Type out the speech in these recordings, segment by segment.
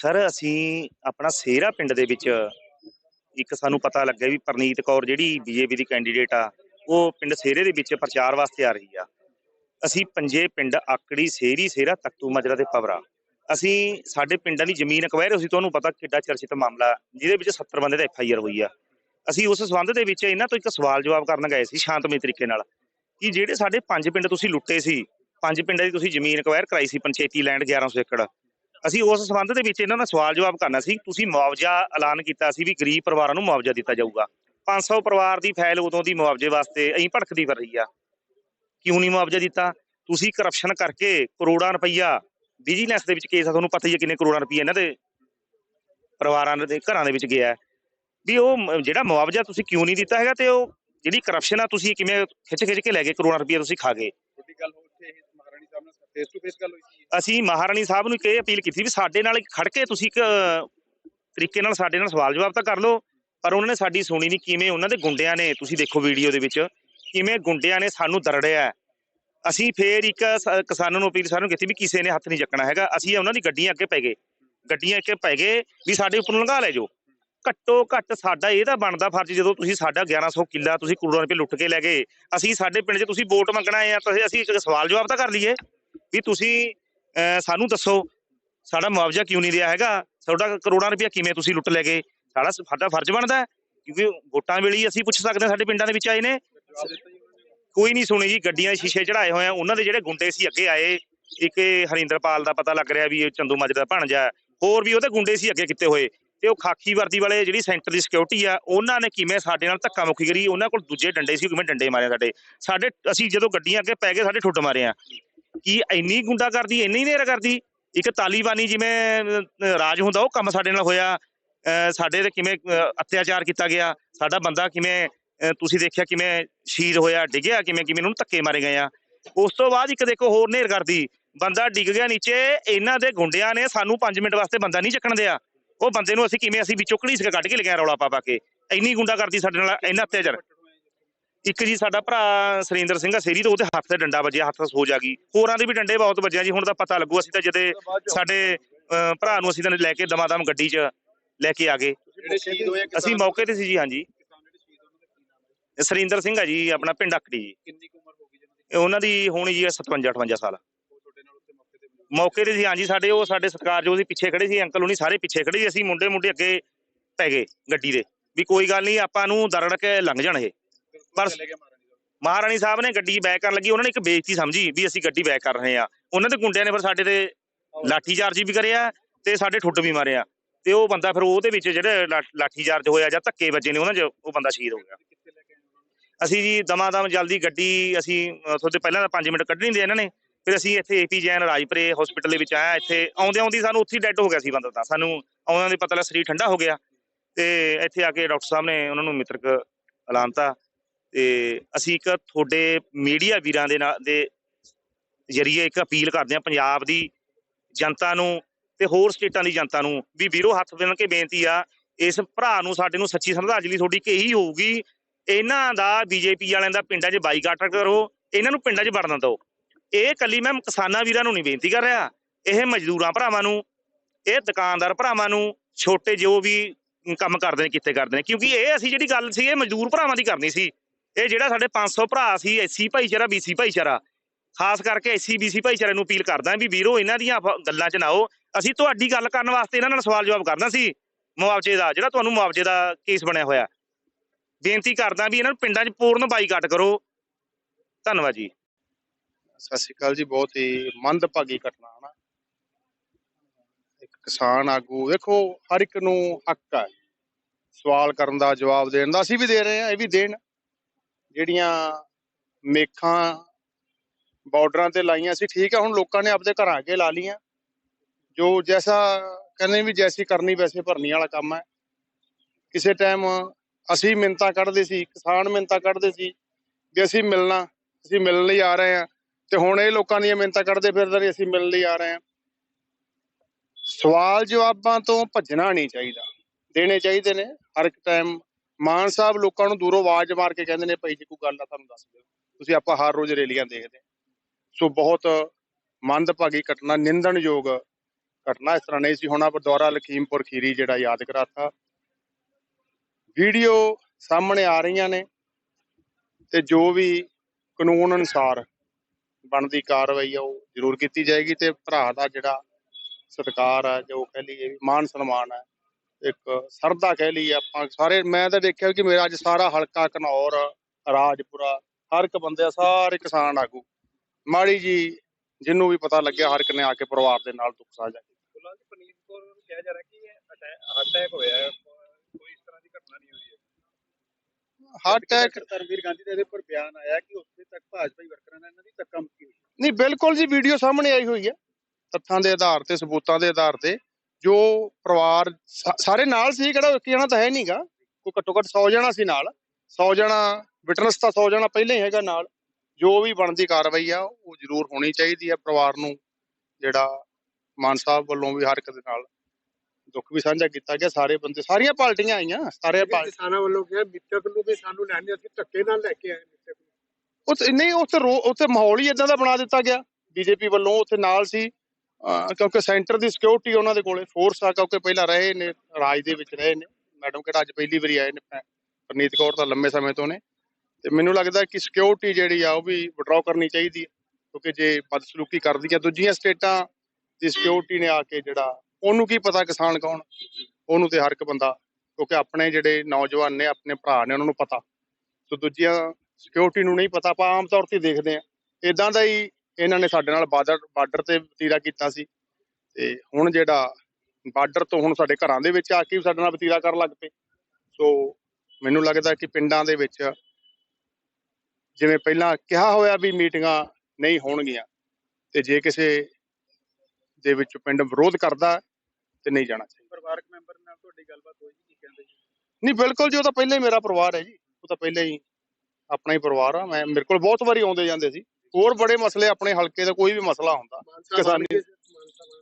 Sir, ਅਸੀਂ ਆਪਣਾ ਸੇਰਾ ਪਿੰਡ ਦੇ ਵਿੱਚ ਇੱਕ ਸਾਨੂੰ ਪਤਾ ਲੱਗਿਆ ਵੀ ਪਰਨੀਤ ਕੌਰ ਜਿਹੜੀ ਬੀਜੇਪੀ ਦੀ ਕੈਂਡੀਡੇਟ ਆ, ਉਹ ਪਿੰਡ ਸੇਰੇ ਦੇ ਵਿੱਚ ਪ੍ਰਚਾਰ ਵਾਸਤੇ ਆ ਰਹੀ ਆ। ਅਸੀਂ ਪੰਜੇ ਪਿੰਡ ਆਕੜੀ ਸੇਰੀ ਸੇਰਾ ਤਖਤੂ ਮਜਰਾ ਤੇ ਪਵਰਾ ਅਸੀਂ ਸਾਡੇ ਪਿੰਡਾਂ ਦੀ ਜ਼ਮੀਨ ਅਕਵਾਇਰ ਅਸੀਂ ਤੁਹਾਨੂੰ ਪਤਾ ਕਿੱਡਾ ਚਰਚਿਤ ਮਾਮਲਾ, ਜਿਹਦੇ ਵਿੱਚ 70 ਬੰਦੇ ਦਾ ਐਫ ਆਈ ਆਰ ਹੋਈ ਆ। ਅਸੀਂ ਉਸ ਸੰਬੰਧ ਦੇ ਵਿੱਚ ਇਹਨਾਂ ਤੋਂ ਇੱਕ ਸਵਾਲ ਜਵਾਬ ਕਰਨ ਗਏ ਸੀ ਸ਼ਾਂਤਮਈ ਤਰੀਕੇ ਨਾਲ, ਕਿ ਜਿਹੜੇ ਸਾਡੇ ਪੰਜ ਪਿੰਡ ਤੁਸੀਂ ਲੁੱਟੇ ਸੀ, ਪੰਜ ਪਿੰਡਾਂ ਦੀ ਤੁਸੀਂ ਜ਼ਮੀਨ ਅਕਵਾਇਰ ਕਰਾਈ ਸੀ, ਪੰਚਾਇਤੀ ਲੈਂਡ 1100 ਏਕੜ ਅਸੀਂ ਉਸ ਸੰਬੰਧ ਦੇ ਵਿੱਚ ਇਹਨਾਂ ਦਾ ਸਵਾਲ ਜਵਾਬ ਕਰਨਾ ਸੀ, ਤੁਸੀਂ ਮੁਆਵਜ਼ਾ ਐਲਾਨ ਕੀਤਾ ਸੀ ਵੀ ਗਰੀਬ ਪਰਿਵਾਰਾਂ ਨੂੰ ਮੁਆਵਜ਼ਾ ਦਿੱਤਾ ਜਾਊਗਾ। 500 ਪਰਿਵਾਰ ਦੀ ਫਾਈਲ ਉਦੋਂ ਦੀ ਮੁਆਵਜ਼ੇ ਵਾਸਤੇ ਅਹੀਂ ਭੜਕਦੀ ਫਿਰ ਰਹੀ ਆ। ਕਿਉਂ ਨਹੀਂ ਮੁਆਵਜ਼ਾ ਦਿੱਤਾ? ਤੁਸੀਂ ਕਰਪਸ਼ਨ ਕਰਕੇ ਕਰੋੜਾਂ ਰੁਪਈਆ ਵਿਜੀਲੈਂਸ ਦੇ ਵਿੱਚ ਕੇਸ ਆ, ਤੁਹਾਨੂੰ ਪਤਾ ਹੀ ਹੈ ਕਿੰਨੇ ਕਰੋੜਾਂ ਰੁਪਈਆ ਇਹਨਾਂ ਦੇ ਪਰਿਵਾਰਾਂ ਦੇ ਘਰਾਂ ਦੇ ਵਿੱਚ ਗਿਆ ਵੀ ਉਹ ਜਿਹੜਾ ਮੁਆਵਜ਼ਾ ਤੁਸੀਂ ਕਿਉਂ ਨਹੀਂ ਦਿੱਤਾ ਹੈਗਾ ਤੇ ਉਹ ਜਿਹੜੀ ਕਰਪਸ਼ਨ ਆ, ਤੁਸੀਂ ਕਿਵੇਂ ਖਿੱਚ ਖਿੱਚ ਕੇ ਲੈ ਗਏ, ਕਰੋੜਾਂ ਰੁਪਈਆ ਤੁਸੀਂ ਖਾ ਗਏ। ਗੱਲ ਉੱਥੇ ਇਹ ਫੇਸ ਟੂ ਫੇਸ ਗੱਲ ਹੋਈ ਸੀ। ਅਸੀਂ ਮਹਾਰਾਣੀ ਸਾਹਿਬ ਨੂੰ ਇੱਕ ਇਹ ਅਪੀਲ ਕੀਤੀ ਵੀ ਸਾਡੇ ਨਾਲ ਖੜ ਕੇ ਤੁਸੀਂ ਇੱਕ ਤਰੀਕੇ ਨਾਲ ਸਾਡੇ ਨਾਲ ਸਵਾਲ ਜਵਾਬ ਤਾਂ ਕਰ ਲਓ, ਪਰ ਉਹਨਾਂ ਨੇ ਸਾਡੀ ਸੁਣੀ ਨਹੀਂ ਕਿਵੇਂ ਉਹਨਾਂ ਦੇ ਗੁੰਡਿਆਂ ਨੇ, ਤੁਸੀਂ ਦੇਖੋ ਵੀਡੀਓ ਦੇ ਵਿੱਚ, ਕਿਵੇਂ ਗੁੰਡਿਆਂ ਨੇ ਸਾਨੂੰ ਦਰੜਿਆ ਅਸੀਂ ਫੇਰ ਇੱਕ ਕਿਸਾਨਾਂ ਨੂੰ ਅਪੀਲ ਸਾਰਿਆਂ ਕੀਤੀ ਵੀ ਕਿਸੇ ਨੇ ਹੱਥ ਨਹੀਂ ਚੱਕਣਾ ਹੈਗਾ, ਅਸੀਂ ਉਹਨਾਂ ਦੀ ਗੱਡੀਆਂ ਅੱਗੇ ਪੈ ਗਏ। ਗੱਡੀਆਂ ਅੱਗੇ ਪੈ ਗਏ ਵੀ ਸਾਡੇ ਉੱਪਰ ਲੰਘਾ ਲੈ ਜਾਓ। ਘੱਟੋ ਘੱਟ ਸਾਡਾ ਇਹ ਤਾਂ ਬਣਦਾ ਫਰਜ਼ ਜਦੋਂ ਤੁਸੀਂ ਸਾਡਾ 1100 ਕਿੱਲਾ ਤੁਸੀਂ ਕਰੋੜਾਂ ਰੁਪਏ ਲੁੱਟ ਕੇ ਲੈ ਗਏ। ਅਸੀਂ ਸਾਡੇ ਪਿੰਡ 'ਚ ਤੁਸੀਂ ਵੋਟ ਮੰਗਣਾ ਆਏ ਆ, ਤਾਂ ਅਸੀਂ ਇੱਕ ਸਵਾਲ ਜਵਾਬ ਤਾਂ ਕਰ ਲਈਏ। ਵੀ ਤੁਸੀਂ, ਅਹ, ਸਾਨੂੰ ਦੱਸੋ, ਸਾਡਾ ਮੁਆਵਜ਼ਾ ਕਿਉਂ ਨਹੀਂ ਰਿਹਾ ਹੈਗਾ? ਤੁਹਾਡਾ ਕਰੋੜਾਂ ਰੁਪਇਆ ਕਿਵੇਂ ਤੁਸੀਂ ਲੁੱਟ ਲੈ ਗਏ? ਸਾਡਾ ਸਾਡਾ ਫਰਜ਼ ਬਣਦਾ ਕਿਉਂਕਿ ਵੋਟਾਂ ਵੇਲੇ ਅਸੀਂ ਪੁੱਛ ਸਕਦੇ ਹਾਂ ਸਾਡੇ ਪਿੰਡਾਂ ਦੇ ਵਿੱਚ ਆਏ ਨੇ। ਕੋਈ ਨਹੀਂ ਸੁਣੀ ਜੀ, ਗੱਡੀਆਂ ਦੇ ਸ਼ੀਸ਼ੇ ਚੜਾਏ ਹੋਏ ਆ। ਉਹਨਾਂ ਦੇ ਜਿਹੜੇ ਗੁੰਡੇ ਸੀ, ਅੱਗੇ ਆਏ। ਇੱਕ ਇਹ ਹਰਿੰਦਰਪਾਲ ਦਾ ਪਤਾ ਲੱਗ ਰਿਹਾ ਵੀ ਇਹ ਚੰਦੂ ਮੱਜ ਦਾ ਭਾਣਜਾ ਹੈ। ਹੋਰ ਵੀ ਉਹਦੇ ਗੁੰਡੇ ਸੀ, ਅੱਗੇ ਕਿਤੇ ਹੋਏ। ਤੇ ਉਹ ਖਾਕੀ ਵਰਦੀ ਵਾਲੇ ਜਿਹੜੀ ਸੈਂਟਰ ਦੀ ਸਿਕਿਉਰਿਟੀ ਆ, ਉਹਨਾਂ ਨੇ ਕਿਵੇਂ ਸਾਡੇ ਨਾਲ ਧੱਕਾ ਮੁੱਕੀ ਕਰੀ? ਉਹਨਾਂ ਕੋਲ ਦੂਜੇ ਡੰਡੇ ਸੀ ਕਿਵੇਂ ਡੰਡੇ ਮਾਰੇ ਸਾਡੇ? ਸਾਡੇ, ਅਸੀਂ ਜਦੋਂ ਗੱਡੀਆਂ ਅੱਗੇ ਪੈ ਗਏ, ਸਾਡੇ ਠੁੱਡ ਮਾਰੇ ਆ। ਕੀ ਇੰਨੀ ਗੁੰਡਾ ਕਰਦੀ ਇੰਨੀ ਨੇਰਾ ਕਰਦੀ ਇੱਕ ਤਾਲੀਬਾਨੀ ਜਿਵੇਂ ਰਾਜ ਹੁੰਦਾ, ਉਹ ਕੰਮ ਸਾਡੇ ਨਾਲ ਹੋਇਆ। ਸਾਡੇ ਤੇ ਕਿਵੇਂ ਅਤਿਆਚਾਰ ਕੀਤਾ ਗਿਆ? ਸਾਡਾ ਬੰਦਾ ਕਿਵੇਂ ਤੁਸੀਂ ਦੇਖਿਆ ਕਿਵੇਂ ਸ਼ਹੀਦ ਹੋਇਆ, ਡਿੱਗਿਆ ਕਿਵੇਂ ਕਿਵੇਂ ਉਹਨੂੰ ਧੱਕੇ ਮਾਰੇ ਗਏ ਆ? ਉਸ ਤੋਂ ਬਾਅਦ ਇੱਕ ਦੇਖੋ ਹੋਰ ਨੇਰ ਕਰਦੀ ਬੰਦਾ ਡਿੱਗ ਗਿਆ ਨੀਚੇ, ਇਹਨਾਂ ਦੇ ਗੁੰਡਿਆਂ ਨੇ ਸਾਨੂੰ 5 ਮਿੰਟ ਵਾਸਤੇ ਬੰਦਾ ਨਹੀਂ ਚੱਕਣ ਦਿਆ। ਉਹ ਬੰਦੇ ਨੂੰ ਅਸੀਂ ਕਿਵੇਂ, ਅਸੀਂ ਵਿੱਚੋਂ ਘੜੀਸ ਕੇ ਕੱਢ ਕੇ ਲਗਿਆ ਰੌਲਾ ਪਾ ਪਾ ਕੇ। ਇੰਨੀ ਗੁੰਡਾ ਕਰਦੀ ਸਾਡੇ ਨਾਲ, ਇੰਨਾ ਅਤਿਆਚਾਰ। ਇੱਕ ਜੀ ਸਾਡਾ ਭਰਾ ਸੁਰਿੰਦਰ ਸਿੰਘ ਆ ਸੇਰੀ ਤੋਂ ਉਹਦੇ ਹੱਥ ਤੇ ਡੰਡਾ ਵੱਜਿਆ ਹੱਥ ਸੋ ਜਾ ਗਈ। ਹੋਰਾਂ ਦੇ ਵੀ ਡੰਡੇ ਬਹੁਤ ਵੱਜਿਆ ਜੀ ਹੁਣ ਤਾਂ ਪਤਾ ਲੱਗੂ ਅਸੀਂ ਤਾਂ ਜਦੇ ਸਾਡੇ ਭਰਾ ਨੂੰ ਅਸੀਂ ਤਾਂ ਲੈ ਕੇ ਦਮਾਦਮ ਗੱਡੀ 'ਚ ਲੈ ਕੇ ਆ ਗਏ। ਅਸੀਂ ਮੌਕੇ ਤੇ ਸੀ ਜੀ ਹਾਂਜੀ। ਉਹਨਾਂ ਦਾ ਸੁਰਿੰਦਰ ਸਿੰਘ ਆ ਜੀ ਆਪਣਾ ਪਿੰਡ ਅਕੜੀ ਜੀ। ਕਿੰਨੀ ਕੁ ਉਮਰ ਹੋ ਗਈ ਜਿਹਨਾਂ ਦੀ? ਇਹ ਉਹਨਾਂ ਦੀ ਹੋਣੀ ਜੀ 57 58 ਸਾਲ। ਮੌਕੇ ਤੇ ਸੀ ਹਾਂਜੀ ਸਾਡੇ ਉਹ ਸਾਡੇ ਸਤਿਕਾਰਯੋਗ ਦੇ ਪਿੱਛੇ ਖੜੇ ਸੀ ਅੰਕਲ ਹੁਣੀ ਸਾਰੇ ਪਿੱਛੇ ਖੜੇ ਸੀ ਅਸੀਂ ਮੁੰਡੇ ਮੁੰਡੇ ਅੱਗੇ ਪੈ ਗਏ ਗੱਡੀ ਦੇ। ਵੀ ਕੋਈ ਗੱਲ ਨਹੀਂ ਆਪਾਂ ਨੂੰ ਦਰੜ ਕੇ ਲੰਘ ਜਾਣ ਇਹ। ਪਰ- ਮਹਾਰਾਣੀ ਸਾਹਿਬ ਨੇ ਗੱਡੀ ਬੈਕ ਕਰਨ ਲੱਗੀ ਉਹਨਾਂ ਨੇ ਇੱਕ ਬੇਇੱਜ਼ਤੀ ਸਮਝੀ ਵੀ ਅਸੀਂ ਗੱਡੀ ਬੈਕ ਕਰ ਰਹੇ ਆ ਉਹਨਾਂ ਦੇ ਗੁੰਡਿਆਂ ਨੇ ਫਿਰ ਸਾਡੇ ਤੇ ਲਾਠੀ ਚਾਰਜ ਵੀ ਕਰਿਆ ਤੇ ਸਾਡੇ ਠੁੱਡ ਵੀ ਮਾਰਿਆ। ਤੇ ਉਹ ਬੰਦਾ ਫਿਰ ਉਹਦੇ ਵਿੱਚ ਜਿਹੜੇ ਲਾਠੀ ਚਾਰਜ ਹੋਇਆ ਜਾਂ ਧੱਕੇ ਵੱਜੇ ਨੇ ਉਹਨਾਂ 'ਚ ਉਹ ਬੰਦਾ ਸ਼ਹੀਦ ਹੋ ਗਿਆ। ਅਸੀਂ ਜੀ ਦਮਾਦਮ ਜਲਦੀ ਗੱਡੀ ਅਸੀਂ ਤੁਹਾਡੇ ਪਹਿਲਾਂ ਤਾਂ 5 ਮਿੰਟ ਕੱਢਣੀ ਦੇ ਇਹਨਾਂ ਨੇ ਫਿਰ ਅਸੀਂ ਇੱਥੇ ਏਪੀ ਜੈਨ ਰਾਜਪੁਰੇ ਹਸਪੀਟਲ ਦੇ ਵਿੱਚ ਆਇਆ ਇੱਥੇ ਆਉਂਦੇ ਆਉਂਦੀ ਸਾਨੂੰ ਉੱਥੇ ਡੈੱਡ ਹੋ ਗਿਆ ਸੀ ਬੰਦਾ ਤਾਂ। ਸਾਨੂੰ ਆਉਂਦਿਆਂ ਦੇ ਪਤਾ ਲੱਗਾ ਸਰੀਰ ਠੰਡਾ ਹੋ ਗਿਆ। ਤੇ ਇੱਥੇ ਆ ਕੇ ਡਾਕਟਰ ਸਾਹਿਬ ਨੇ ਉਹਨਾਂ ਨੂੰ ਮਿੱਤਰਕ ਐਲਾਨਤਾ। ਤੇ ਅਸੀਂ ਇੱਕ ਤੁਹਾਡੇ ਮੀਡੀਆ ਵੀਰਾਂ ਦੇ ਨਾਲ ਦੇ ਜਰੀਏ ਇੱਕ ਅਪੀਲ ਕਰਦੇ ਹਾਂ ਪੰਜਾਬ ਦੀ ਜਨਤਾ ਨੂੰ ਤੇ ਹੋਰ ਸਟੇਟਾਂ ਦੀ ਜਨਤਾ ਨੂੰ ਵੀ ਵੀਰੋ ਹੱਥ ਬੰਨ੍ਹ ਕੇ ਬੇਨਤੀ ਆ, ਇਸ ਭਰਾ ਨੂੰ ਸਾਡੇ ਨੂੰ ਸੱਚੀ ਸ਼ਰਧਾਂਜਲੀ ਤੁਹਾਡੀ ਇੱਕ ਹੋਊਗੀ। ਇਹਨਾਂ ਦਾ ਬੀਜੇਪੀ ਵਾਲਿਆਂ ਦਾ ਪਿੰਡਾਂ 'ਚ ਬਾਈਕਾਟ ਕਰੋ, ਇਹਨਾਂ ਨੂੰ ਪਿੰਡਾਂ 'ਚ ਵੜਨ ਦਿਓ। ਇਹ ਕੱਲੀ ਮੈਂ ਕਿਸਾਨਾਂ ਵੀਰਾਂ ਨੂੰ ਨਹੀਂ ਬੇਨਤੀ ਕਰ ਰਿਹਾ, ਇਹ ਮਜ਼ਦੂਰਾਂ ਭਰਾਵਾਂ ਨੂੰ, ਇਹ ਦੁਕਾਨਦਾਰ ਭਰਾਵਾਂ ਨੂੰ, ਛੋਟੇ ਜੋ ਵੀ ਕੰਮ ਕਰਦੇ ਨੇ ਕਿੱਥੇ ਕਰਦੇ ਨੇ, ਕਿਉਂਕਿ ਇਹ ਅਸੀਂ ਜਿਹੜੀ ਗੱਲ ਸੀ, ਇਹ ਮਜ਼ਦੂਰ ਭਰਾਵਾਂ ਦੀ ਕਰਨੀ ਸੀ। ਇਹ ਜਿਹੜਾ ਸਾਡੇ 500 ਭਰਾ ਸੀ ਐਸਸੀ ਭਾਈਚਾਰਾ ਬੀਸੀ ਭਾਈਚਾਰਾ, ਖਾਸ ਕਰਕੇ ਐਸਸੀ ਬੀਸੀ ਭਾਈਚਾਰੇ ਨੂੰ ਅਪੀਲ ਕਰਦਾ ਵੀ ਵੀਰੋ, ਇਹਨਾਂ ਦੀਆਂ ਗੱਲਾਂ 'ਚ ਨਾ ਆਓ। ਅਸੀਂ ਤੁਹਾਡੀ ਗੱਲ ਕਰਨ ਵਾਸਤੇ ਇਹਨਾਂ ਨਾਲ ਸਵਾਲ ਜਵਾਬ ਕਰਨਾ ਸੀ, ਮੁਆਵਜ਼ੇ ਦਾ, ਜਿਹੜਾ ਤੁਹਾਨੂੰ ਮੁਆਵਜ਼ੇ ਦਾ ਕੇਸ ਬਣਿਆ ਹੋਇਆ। ਬੇਨਤੀ ਕਰਦਾ ਵੀ ਇਹਨਾਂ ਨੂੰ ਪਿੰਡਾਂ 'ਚ ਪੂਰਨ ਬਾਈਕਾਟ ਕਰੋ। ਧੰਨਵਾਦ ਜੀ। ਸਤਿ ਸ਼੍ਰੀ ਅਕਾਲ ਜੀ, ਬਹੁਤ ਹੀ ਮੰਦਭਾਗੀ ਘਟਨਾ ਹੈ ਇੱਕ ਕਿਸਾਨ ਆਗੂ ਦੇਖੋ ਹਰ ਇੱਕ ਨੂੰ ਹੱਕ ਹੈ ਸਵਾਲ ਕਰਨ ਦਾ, ਜਵਾਬ ਦੇਣ ਦਾ, ਅਸੀਂ ਵੀ ਦੇ ਰਹੇ ਹਾਂ, ਇਹ ਵੀ ਦੇਣ। ਜਿਹੜੀਆਂ ਮੇਖਾਂ ਬਾਰਡਰਾਂ ਤੇ ਲਾਈਆਂ ਸੀ, ਠੀਕ ਆ, ਹੁਣ ਲੋਕਾਂ ਨੇ ਆਪਦੇ ਘਰਾਂ ਅੱਗੇ ਲਾ ਲੀਆਂ ਜੋ ਜੈਸਾ ਕਹਿੰਦੇ ਵੀ ਜੈਸੀ ਕਰਨੀ ਵੈਸੇ ਭਰਨੀ ਵਾਲਾ ਕੰਮ ਹੈ। ਕਿਸੇ ਟਾਈਮ ਅਸੀਂ ਮਿੰਤਾ ਕੱਢਦੇ ਸੀ, ਕਿਸਾਨ ਮਿੰਤਾ ਕੱਢਦੇ ਸੀ ਵੀ ਅਸੀਂ ਮਿਲਣਾ, ਅਸੀਂ ਮਿਲਣ ਲਈ ਆ ਰਹੇ ਹਾਂ। ਤੇ ਹੁਣ ਇਹ ਲੋਕਾਂ ਦੀਆਂ ਮਿੰਤਾਂ ਕੱਢਦੇ ਫਿਰਦੇ ਨੇ, ਅਸੀਂ ਮਿਲਣ ਲਈ ਆ ਰਹੇ ਹਾਂ। ਸਵਾਲ ਜਵਾਬਾਂ ਤੋਂ ਭੱਜਣਾ ਨਹੀਂ ਚਾਹੀਦਾ। ਦੇਣੇ ਚਾਹੀਦੇ ਨੇ, ਹਰ ਇੱਕ ਟਾਈਮ ਮਾਨ ਸਾਹਿਬ ਲੋਕਾਂ ਨੂੰ ਦੂਰੋਂ ਆਵਾਜ਼ ਮਾਰ ਕੇ ਕਹਿੰਦੇ ਨੇ ਭਾਈ ਜੀ ਕੋਈ ਗੱਲ ਆ ਤੁਹਾਨੂੰ ਦੱਸ ਦਿਓ। ਤੁਸੀਂ ਆਪਾਂ ਹਰ ਰੋਜ਼ ਰੈਲੀਆਂ ਦੇਖਦੇ ਸੋ ਬਹੁਤ ਮੰਦਭਾਗੀ ਘਟਨਾ, ਨਿੰਦਣਯੋਗ ਘਟਨਾ ਇਸ ਤਰ੍ਹਾਂ ਨਹੀਂ ਸੀ ਹੋਣਾ। ਪਰ ਦੁਆਰਾ ਲਖੀਮਪੁਰ ਖੀਰੀ ਜਿਹੜਾ ਯਾਦ ਕਰਾਤਾ ਵੀਡੀਓ ਸਾਹਮਣੇ ਆ ਰਹੀਆਂ ਨੇ ਤੇ ਜੋ ਵੀ ਕਾਨੂੰਨ ਅਨੁਸਾਰ ਬਣਦੀ ਕਾਰਵਾਈ ਆ, ਉਹ ਜ਼ਰੂਰ ਕੀਤੀ ਜਾਏਗੀ ਤੇ ਭਰਾ ਦਾ ਜਿਹੜਾ ਸਤਿਕਾਰ ਆ, ਜੋ ਕਹਿ ਲਈਏ ਮਾਨ ਸਨਮਾਨ ਹੈ ਇੱਕ ਸਰਦਾ ਕਹਿ ਲਈਏ ਆਪਾਂ ਸਾਰੇ ਮੈਂ ਤਾਂ ਦੇਖਿਆ ਕਿ ਮੇਰਾ ਅੱਜ ਸਾਰਾ ਹਲਕਾ ਘਨੌਰ ਰਾਜਪੁਰਾ ਹਰ ਇੱਕ ਬੰਦੇ ਸਾਰੇ ਕਿਸਾਨ ਆਗੂ। ਮਾੜੀ ਜੀ ਜਿਹਨੂੰ ਵੀ ਪਤਾ ਲੱਗਿਆ ਹਰ ਇੱਕ ਨੇ ਆ ਕੇ ਪਰਿਵਾਰ ਦੇ ਨਾਲ ਦੁੱਖ ਸਾਂਝਾ ਕੀਤਾ। ਗੁਲਾਮ ਜੀ ਪਨੀਤ ਕੌਰ ਨੂੰ ਕਿਹਾ ਜਾ ਰਿਹਾ ਕਿ ਇਹ ਅਟੈਕ ਹੋਇਆ ਹੈ ਕੋਈ ਇਸ ਤਰ੍ਹਾਂ ਦੀ ਘਟਨਾ ਨਹੀਂ ਹੋਈ ਹੈ। ਹਾਰਟ ਅਟੈਕ ਧਰਮਵੀਰ ਗਾਂਧੀ ਦਾ ਇਹਦੇ ਉੱਪਰ ਬਿਆਨ ਆਇਆ ਕਿ ਉੱਥੇ ਤੱਕ ਭਾਜਪਾਈ ਵਰਕਰਾਂ ਨਾਲ ਇਹਨਾਂ ਦੀ ਧੱਕਾ ਮੁੱਕੀ ਹੋਈ ਨਹੀਂ ਬਿਲਕੁਲ ਜੀ ਵੀਡੀਓ ਸਾਹਮਣੇ ਆਈ ਹੋਈ ਹੈ। ਤੱਥਾਂ ਦੇ ਆਧਾਰ ਤੇ ਸਬੂਤਾਂ ਦੇ ਆਧਾਰ ਤੇ। ਜੋ ਪਰਿਵਾਰ ਸਾਰੇ ਨਾਲ ਸੀ ਕਿਹੜਾ ਇੱਕ ਜਣਾ ਤਾਂ ਹੈ ਨਹੀਂਗਾ ਕੋਈ ਘੱਟੋ ਘੱਟ 100 ਜਣਾ ਸੀ ਨਾਲ। 100 ਜਣਾ ਵਿਟਨੈਸ ਤਾਂ 100 ਜਣਾ ਪਹਿਲਾਂ ਹੀ ਹੈਗਾ ਨਾਲ। ਜੋ ਵੀ ਬਣਦੀ ਕਾਰਵਾਈ ਆ ਉਹ ਜ਼ਰੂਰ ਹੋਣੀ ਚਾਹੀਦੀ ਹੈ ਪਰਿਵਾਰ ਨੂੰ ਜਿਹੜਾ ਮਾਨ ਸਾਹਿਬ ਵੱਲੋਂ ਵੀ ਹਰ ਇੱਕ ਦੇ ਨਾਲ ਦੁੱਖ ਵੀ ਸਾਂਝਾ ਕੀਤਾ ਗਿਆ। ਸਾਰੇ ਬੰਦੇ ਸਾਰੀਆਂ ਪਾਰਟੀਆਂ ਆਈਆਂ ਸਾਰੇ ਪਾਰਟੀ ਕਿਸਾਨਾਂ ਵੱਲੋਂ ਕਿਹਾ ਮਿੱਤਕ ਨੂੰ ਵੀ ਸਾਨੂੰ ਲੈਣੇ ਅਸੀਂ ਧੱਕੇ ਨਾਲ ਲੈ ਕੇ ਆਏ ਮਿੱਤਕ ਨੂੰ। ਉੱਥੇ ਨਹੀਂ ਉੱਥੇ ਉੱਥੇ ਮਾਹੌਲ ਹੀ ਇਦਾਂ ਦਾ ਬਣਾ ਦਿੱਤਾ ਗਿਆ। ਬੀਜੇਪੀ ਵੱਲੋਂ ਉੱਥੇ ਨਾਲ ਸੀ। ਕਿਉਂਕਿ ਸੈਂਟਰ ਦੀ ਸਿਕਿਉਰਿਟੀ ਉਹਨਾਂ ਦੇ ਕੋਲੇ ਫੋਰਸ ਆ, ਕਿਉਂਕਿ ਪਹਿਲਾਂ ਰਹੇ ਨੇ, ਰਾਜ ਦੇ ਵਿੱਚ ਰਹੇ ਨੇ। ਮੈਡਮ ਕਿਹੜਾ ਅੱਜ ਪਹਿਲੀ ਵਾਰੀ ਆਏ ਨੇ ਪਰਨੀਤ ਕੌਰ ਤਾਂ ਲੰਮੇ ਸਮੇਂ ਤੋਂ ਨੇ। ਤੇ ਮੈਨੂੰ ਲੱਗਦਾ ਕਿ ਸਿਕਿਉਰਿਟੀ ਜਿਹੜੀ ਆ, ਉਹ ਵੀ ਵਿਡਰਾਅ ਕਰਨੀ ਚਾਹੀਦੀ ਹੈ ਕਿਉਂਕਿ ਜੇ ਬਦਸਲੂਕੀ ਕਰਦੀਆਂ ਦੂਜੀਆਂ ਸਟੇਟਾਂ ਦੀ ਸਿਕਿਉਰਿਟੀ ਨੇ ਆ ਕੇ ਜਿਹੜਾ, ਉਹਨੂੰ ਕੀ ਪਤਾ ਕਿਸਾਨ ਕੌਣ, ਉਹਨੂੰ ਤੇ ਹਰ ਇੱਕ ਬੰਦਾ, ਕਿਉਂਕਿ ਆਪਣੇ ਜਿਹੜੇ ਨੌਜਵਾਨ ਨੇ, ਆਪਣੇ ਭਰਾ ਨੇ, ਉਹਨਾਂ ਨੂੰ ਪਤਾ। ਸੋ ਦੂਜੀਆਂ ਸਿਕਿਉਰਿਟੀ ਨੂੰ ਨਹੀਂ ਪਤਾ, ਆਪਾਂ ਆਮ ਤੌਰ ਤੇ ਦੇਖਦੇ ਆ। ਇਦਾਂ ਦਾ ਹੀ ਇਹਨਾਂ ਨੇ ਸਾਡੇ ਨਾਲ ਬਾਰਡਰ ਬਾਰਡਰ ਤੇ ਵਤੀਰਾ ਕੀਤਾ ਸੀ। ਤੇ ਹੁਣ ਜਿਹੜਾ ਬਾਰਡਰ ਤੋਂ ਹੁਣ ਸਾਡੇ ਘਰਾਂ ਦੇ ਵਿੱਚ ਆ ਕੇ ਵੀ ਸਾਡੇ ਨਾਲ ਵਤੀਰਾ ਕਰਨ ਲੱਗ ਪਏ। ਸੋ ਮੈਨੂੰ ਲੱਗਦਾ ਕਿ ਪਿੰਡਾਂ ਦੇ ਵਿੱਚ ਜਿਵੇਂ ਪਹਿਲਾਂ ਕਿਹਾ ਹੋਇਆ ਵੀ ਮੀਟਿੰਗਾਂ ਨਹੀਂ ਹੋਣਗੀਆਂ ਤੇ ਜੇ ਕਿਸੇ ਦੇ ਵਿੱਚ ਪਿੰਡ ਵਿਰੋਧ ਕਰਦਾ ਤੇ ਨਹੀਂ ਜਾਣਾ ਚਾਹੀਦਾ। ਪਰਿਵਾਰਕ ਮੈਂਬਰ ਨਾਲ ਤੁਹਾਡੀ ਗੱਲਬਾਤ ਹੋਈ ਕੀ ਕਹਿੰਦੇ ਜੀ? ਨਹੀਂ ਬਿਲਕੁਲ ਜੀ ਉਹ ਤਾਂ ਪਹਿਲਾਂ ਹੀ ਮੇਰਾ ਪਰਿਵਾਰ ਹੈ ਜੀ। ਉਹ ਤਾਂ ਪਹਿਲਾਂ ਹੀ ਆਪਣਾ ਹੀ ਪਰਿਵਾਰ ਆ। ਮੈਂ ਮੇਰੇ ਕੋਲ ਬਹੁਤ ਵਾਰੀ ਆਉਂਦੇ ਜਾਂਦੇ ਸੀ। ਹੋਰ ਬੜੇ ਮਸਲੇ ਆਪਣੇ ਹਲਕੇ ਦਾ ਕੋਈ ਵੀ ਮਸਲਾ ਹੁੰਦਾ ਮਾਨ ਕਿਸਾਨੀ-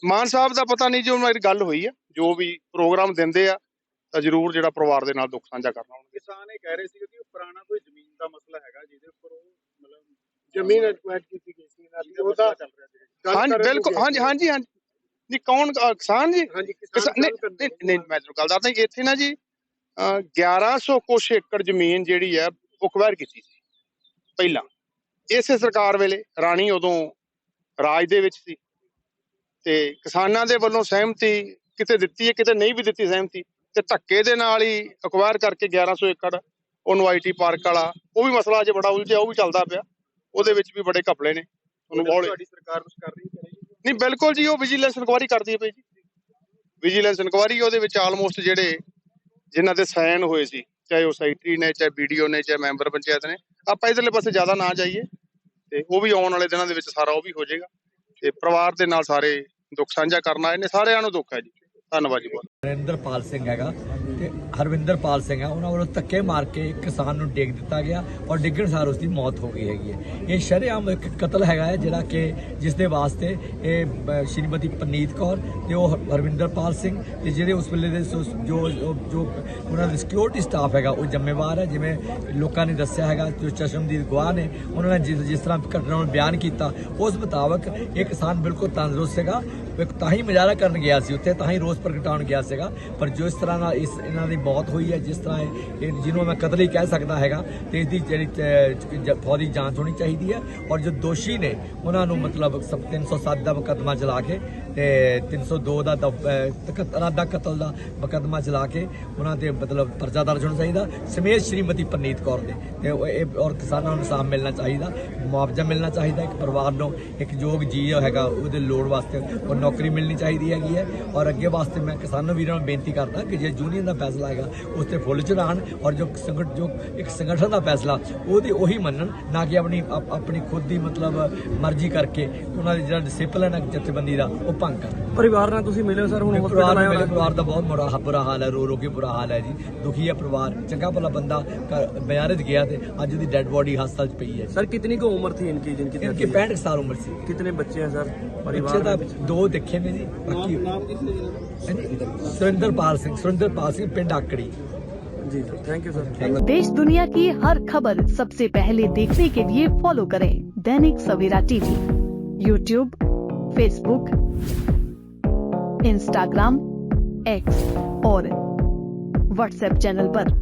ਮਾਨ ਸਾਹਿਬ ਦਾ ਪਤਾ ਨਹੀਂ ਜੋ ਮੇਰੀ ਗੱਲ ਹੋਈ ਆ ਜੋ ਵੀ ਪ੍ਰੋਗਰਾਮ ਦਿੰਦੇ ਆ ਤਾਂ ਜ਼ਰੂਰ ਜਿਹੜਾ ਪਰਿਵਾਰ ਦੇ ਨਾਲ ਦੁੱਖ ਸਾਂਝਾ ਕਰਨਾ ਹੋਣਗੇ ਕਿਸਾਨ ਇਹ ਕਹਿ ਰਹੇ ਸੀ ਕਿ ਉਹ ਪੁਰਾਣਾ ਕੋਈ ਜ਼ਮੀਨ ਦਾ ਮਸਲਾ ਹੈਗਾ ਜਿਹਦੇ ਉੱਪਰ ਉਹ ਮਤਲਬ ਜ਼ਮੀਨ ਐਕਵਾਇਰ ਕੀਤੀ ਗਈ ਸੀ ਨਾਲ ਉਹਦਾ ਚੱਲ ਰਿਹਾ ਸੀ। ਹਾਂਜੀ ਬਿਲਕੁਲ ਹਾਂਜੀ ਹਾਂਜੀ ਹਾਂਜੀ। ਨਹੀਂ ਕੌਣ ਕਿਸਾਨ ਜੀ? ਹਾਂਜੀ ਕਿਸਾਨ- ਕਿਸਾਨ ਨਹੀਂ ਨਹੀਂ ਮੈਂ ਤੁਹਾਨੂੰ ਗੱਲ ਦੱਸਦਾ ਕਿ ਇੱਥੇ ਨਾ ਜੀ ਅ, 1100 ਕੁਛ ਏਕੜ ਜ਼ਮੀਨ ਜਿਹੜੀ ਹੈ ਉਹ ਅਕਵਾਇਰ ਕੀਤੀ ਸੀ ਪਹਿਲਾਂ। ਇਸੇ ਸਰਕਾਰ ਵੇਲੇ ਰਾਣੀ ਉਦੋਂ ਰਾਜ ਦੇ ਵਿੱਚ ਸੀ ਤੇ ਕਿਸਾਨਾਂ ਦੇ ਵੱਲੋਂ ਸਹਿਮਤੀ ਕਿਤੇ ਦਿੱਤੀ ਹੈ ਕਿਤੇ ਨਹੀਂ ਵੀ ਦਿੱਤੀ ਸਹਿਮਤੀ ਤੇ ਧੱਕੇ ਦੇ ਨਾਲ ਹੀ ਅਕਵਾਇਰ ਕਰਕੇ 1100 ਏਕੜ ਉਹਨੂੰ ਆਈਟੀ ਪਾਰਕ ਵਾਲਾ ਉਹ ਵੀ ਮਸਲਾ ਅਜੇ ਬੜਾ ਉਲਝਿਆ ਉਹ ਵੀ ਚੱਲਦਾ ਪਿਆ ਉਹਦੇ ਵਿੱਚ ਵੀ ਬੜੇ ਘਪਲੇ ਨੇ ਉਹਨੂੰ ਬਹੁਤ ਤੁਹਾਡੀ ਸਰਕਾਰ ਕੁਝ ਕਰ ਰਹੀ ਹੈ ਨਹੀਂ? ਬਿਲਕੁਲ ਜੀ ਉਹ ਵਿਜੀਲੈਂਸ ਇਨਕੁਆਇਰੀ ਕਰਦੀ ਹੈ ਪਈ ਜੀ। ਵਿਜੀਲੈਂਸ ਇਨਕੁਆਇਰੀ ਉਹਦੇ ਵਿੱਚ ਆਲਮੋਸਟ ਜਿਹੜੇ ਜਿਨ੍ਹਾਂ ਦੇ ਸਾਈਨ ਹੋਏ ਸੀ ਚਾਹੇ ਉਹ ਸੈਕਟਰੀ ਨੇ ਚਾਹੇ ਵੀਡੀਓ ਨੇ ਚਾਹੇ ਮੈਂਬਰ ਪੰਚਾਇਤ ਨੇ ਆਪਾਂ ਇਧਰਲੇ ਪਾਸੇ ਜ਼ਿਆਦਾ ਨਾ ਜਾਈਏ। ਤੇ ਉਹ ਵੀ ਆਉਣ ਵਾਲੇ ਦਿਨਾਂ ਦੇ ਵਿੱਚ ਸਾਰਾ ਉਹ ਵੀ ਹੋ ਜਾਏਗਾ ਤੇ ਪਰਿਵਾਰ ਦੇ ਨਾਲ ਸਾਰੇ ਦੁੱਖ ਸਾਂਝਾ ਕਰਨ ਆਏ ਨੇ, ਸਾਰਿਆਂ ਨੂੰ ਦੁੱਖ ਹੈ ਜੀ। ਧੰਨਵਾਦ ਜੀ ਬਹੁਤ। ਨਰਿੰਦਰਪਾਲ ਸਿੰਘ ਹੈਗਾ ਤੇ ਹਰਵਿੰਦਰਪਾਲ ਸਿੰਘ ਹੈ ਉਹਨਾਂ ਵੱਲੋਂ ਧੱਕੇ ਮਾਰ ਕੇ ਇੱਕ ਕਿਸਾਨ ਨੂੰ ਡੇਗ ਦਿੱਤਾ ਗਿਆ ਔਰ ਡਿੱਗਣ ਸਾਰ ਉਸ ਦੀ ਮੌਤ ਹੋ ਗਈ ਹੈਗੀ ਹੈ। ਇਹ ਸ਼ਰੇਆਮ ਇੱਕ ਕਤਲ ਹੈਗਾ ਹੈ ਜਿਹੜਾ ਕਿ ਜਿਸ ਦੇ ਵਾਸਤੇ ਇਹ ਸ਼੍ਰੀਮਤੀ ਪਨੀਤ ਕੌਰ ਤੇ ਉਹ ਹਰਵਿੰਦਰਪਾਲ ਸਿੰਘ ਤੇ ਜਿਹੜੇ ਉਸ ਵੇਲੇ ਦੇ ਸੋ- ਜੋ ਜੋ ਉਹਨਾਂ ਦਾ ਸਿਕਿਉਰਿਟੀ ਸਟਾਫ ਹੈਗਾ, ਉਹ ਜ਼ਿੰਮੇਵਾਰ ਹੈ। ਜਿਵੇਂ ਲੋਕਾਂ ਨੇ ਦੱਸਿਆ ਹੈਗਾ, ਜੋ ਚਸ਼ਮਦੀਦ ਗਵਾਹ ਨੇ, ਉਹਨਾਂ ਨੇ ਜਿਸ ਤਰ੍ਹਾਂ ਘਟਨਾ ਨੂੰ ਬਿਆਨ ਕੀਤਾ, ਉਸ ਮੁਤਾਬਕ ਇਹ ਕਿਸਾਨ ਬਿਲਕੁਲ ਤੰਦਰੁਸਤ ਹੈਗਾ ਇੱਕ ਤਾਂ ਹੀ ਮੁਜ਼ਾਹਰਾ ਕਰਨ ਗਿਆ ਸੀ ਉੱਥੇ ਤਾਂ ਹੀ ਰੋਸ ਪ੍ਰਗਟਾਉਣ ਗਿਆ ਸੀਗਾ। ਪਰ ਜੋ ਇਸ ਤਰ੍ਹਾਂ ਨਾਲ ਇਸ ਇਹਨਾਂ ਦੀ ਮੌਤ ਹੋਈ ਹੈ ਜਿਸ ਤਰ੍ਹਾਂ ਇਹ ਜਿਹਨੂੰ ਮੈਂ ਕਤਲ ਹੀ ਕਹਿ ਸਕਦਾ ਹੈਗਾ ਤੇ ਇਸ ਦੀ ਜਿਹੜੀ ਅਹ, ਫੌਰੀ ਜਾਂਚ ਹੋਣੀ ਚਾਹੀਦੀ ਹੈ। ਔਰ ਜੋ ਦੋਸ਼ੀ ਨੇ ਉਹਨਾਂ ਨੂੰ ਮਤਲਬ ਸਭ 307 ਦਾ ਮੁਕੱਦਮਾ ਚਲਾ ਕੇ ਤੇ 302 ਦਾ ਦਫ- ਅਹ, ਤਕ- ਕਤਲ ਦਾ ਮੁਕੱਦਮਾ ਚਲਾ ਕੇ ਉਹਨਾਂ ਤੇ ਮਤਲਬ ਪਰਚਾ ਦਰਜ ਹੋਣਾ ਚਾਹੀਦਾ। ਸਮੇਤ ਸ਼੍ਰੀਮਤੀ ਪਰਨੀਤ ਕੌਰ ਦੇ। ਤੇ ਇਹ ਔਰ ਕਿਸਾਨਾਂ ਨੂੰ ਇਨਸਾਫ ਮਿਲਣਾ ਚਾਹੀਦਾ ਮੁਆਵਜ਼ਾ ਮਿਲਣਾ ਚਾਹੀਦਾ। ਇੱਕ ਪਰਿਵਾਰ ਨੂੰ ਇੱਕ ਯੋਗ ਜੀ ਹੈਗਾ ਉਹਦੇ ਲੋੜ ਵਾਸਤੇ ਉਹ ਨੌਕਰੀ ਮਿਲਣੀ ਚਾਹੀਦੀ ਹੈਗੀ ਹੈ ਔਰ ਅੱਗੇ ਵਾਸਤੇ ਮੈਂ ਕਿਸਾਨ ਵੀਰਾਂ ਨੂੰ ਬੇਨਤੀ ਕਰਦਾ ਕਿ ਜੇ ਯੂਨੀਅਨ ਦਾ ਫੈਸਲਾ ਹੈਗਾ ਉਸ ਤੇ ਫੁੱਲ ਚੜਾਣ ਔਰ ਜੋ ਸੰਗਠ ਜੋ ਇੱਕ ਸੰਗਠਨ ਦਾ ਫੈਸਲਾ ਉਹਦੀ ਉਹੀ ਮੰਨਣ ਨਾ ਕਿ ਆਪਣੀ ਆਪਣੀ ਖੁਦ ਦੀ ਮਤਲਬ ਮਰਜ਼ੀ ਕਰਕੇ ਉਹਨਾਂ ਦੇ ਜਿਹੜਾ ਡਿਸਪਲਿਨ ਹੈ ਜਥੇਬੰਦੀ ਦਾ ਉਹ ਭੰਗ ਕਰ ਪਰਿਵਾਰ ਨਾਲ ਤੁਸੀਂ ਮਿਲੇ ਸਰ ਹੁਣ ਹਸਪਤਾਲ ਆਏ ਹੋ? ਪਰਿਵਾਰ ਦਾ ਬਹੁਤ ਬੁਰਾ ਬੁਰਾ ਹਾਲ ਹੈ ਰੋ ਰੋ ਕੇ ਬੁਰਾ ਹਾਲ ਹੈ ਜੀ। ਦੁਖੀ ਹੈ ਪਰਿਵਾਰ ਚੰਗਾ ਭਲਾ ਬੰਦਾ ਬਿਆਰਜ ਗਿਆ ਤੇ ਅੱਜ ਦੀ ਡੈੱਡ ਬੋਡੀ ਹਸਪਤਾਲ ਚ ਪਈ ਹੈ ਸਰ ਕਿਤਨੀ ਕੋ ਉਮਰ ਥੀ ਇਨਕੀ ਜਿਨਕੀ 65 ਸਾਲ ਉਮਰ ਸੀ। ਕਿਤਨੇ ਬੱਚੇ ਹੈ ਸਰ? ਪਰਿਵਾਰ ਦਾ ਦੋ ਦੇਖੇ ਨੇ ਜੀ ਬਾਕੀ ਸੁਰਿੰਦਰਪਾਲ ਸਿੰਘ ਸੁਰਿੰਦਰਪਾਲ ਸਿੰਘ ਪਿੰਡ ਆਕੜੀ जी सर थैंक यू सर देश दुनिया की हर खबर सबसे पहले देखने के लिए फॉलो करें Dainik Savera TV YouTube Facebook Instagram X और व्हाट्सएप चैनल पर।